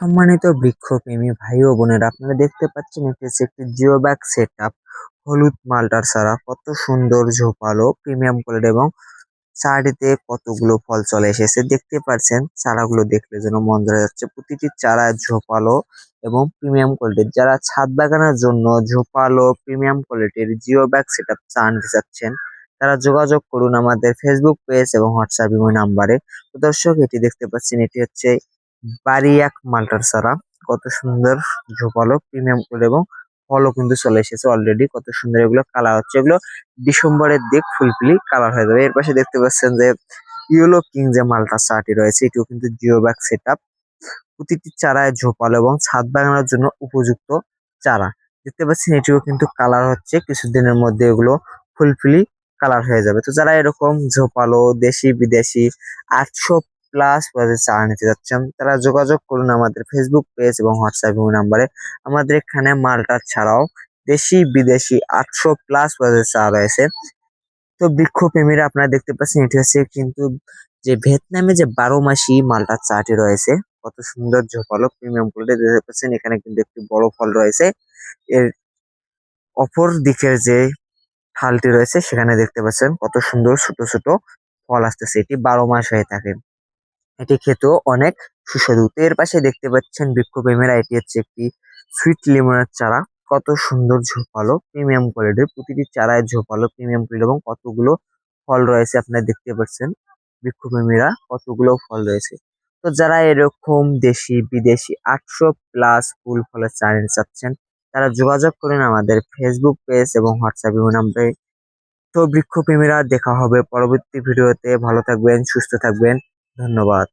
সম্মানিত বৃক্ষপ্রেমী ভাই ও বোনেরা, আপনারা দেখতে পাচ্ছেন এটি একটি জিও ব্যাগ সেট হলুদ মালটার সারা কত সুন্দর ঝোপালো, প্রিমিয়াম কোয়ালিটি এবং চারিতে কতগুলো ফল চলে এসেছে। দেখতে পাচ্ছেন, চারাগুলো দেখলে যেন মন ধরে যাচ্ছে। প্রতিটি চারা ঝোপালো এবং প্রিমিয়াম কোয়ালিটির। যারা ছাদ বাগানের জন্য ঝোপালো, প্রিমিয়াম কোয়ালিটির জিও ব্যাগ সেট আপ চা আনতে চাচ্ছেন, তারা যোগাযোগ করুন আমাদের ফেসবুক পেজ এবং হোয়াটসঅ্যাপ ইমো নাম্বারে দর্শক, এটি দেখতে পাচ্ছেন, এটি হচ্ছে বাড়ি এক মালটার সারা। কত সুন্দর ঝোপালো প্রিমিয়াম করে এবং ফলও কিন্তু চলে এসেছে অলরেডি কত সুন্দর এগুলো কালার হচ্ছে। এগুলো ডিসেম্বরের দিক ফুলফিলি কালার হয়ে যাবে। এর পাশে দেখতে পাচ্ছেন যে ইয়েলো কিং যে মালটা চাটি রয়েছে, এটিও কিন্তু জিও ব্যাগ সেট প্রতিটি চারায় ঝোপালো এবং ছাদ বাগানোর জন্য উপযুক্ত চারা। দেখতে পাচ্ছেন এটিও কিন্তু কালার হচ্ছে। কিছুদিনের মধ্যে এগুলো ফুলফিলি কালার হয়ে যাবে। তো যারা এরকম ঝোপালো দেশি বিদেশি আটশো প্লাস বাজে চা নিতে যাচ্ছেন তারা যোগাযোগ করুন আমাদের ফেসবুক পেজ এবং হোয়াটসঅ্যাপ নাম্বারে আমাদের এখানে মালটা ছাড়াও দেশি বিদেশি আটশো প্লাস বাজে চা রয়েছে। তো বৃক্ষপ্রেমীরা আপনারা দেখতে পাচ্ছেন, এটি হচ্ছে কিন্তু যে ভিয়েতনামে যে বারো মাসি মালটার চাটি রয়েছে, কত সুন্দর ঝোপালো প্রিমিয়াম কোয়ালিটি দেখতে পাচ্ছেন। এখানে কিন্তু একটি বড় ফল রয়েছে। এর অপর দিকের যে ঠালটি রয়েছে, সেখানে দেখতে পাচ্ছেন কত সুন্দর ছোট ছোট ফল আসতেছে। এটি বারো মাস হয়ে থাকে। এটি খেতেও অনেক সুস্বাদু। এর পাশে দেখতে পাচ্ছেন বৃক্ষপ্রেমীরা এটি হচ্ছে একটি সুইট লেমনের চারা। কত সুন্দর ঝোপালো প্রিমিয়াম কোয়ালিটির প্রতিটি চারায় ঝোপালো প্রিমিয়াম কোয়ালিটি এবং কতগুলো ফল রয়েছে আপনারা দেখতে পাচ্ছেন। বৃক্ষপ্রেমীরা কতগুলো ফল রয়েছে। তো যারা এরকম দেশি, বিদেশি আটশো প্লাস ফুল ফলের চ্যানেল চাচ্ছেন, তারা যোগাযোগ করেন আমাদের ফেসবুক পেজ এবং হোয়াটসঅ্যাপ নাম্বারে তো বৃক্ষপ্রেমীরা দেখা হবে পরবর্তী ভিডিওতে ভালো থাকবেন, সুস্থ থাকবেন। ধন্যবাদ।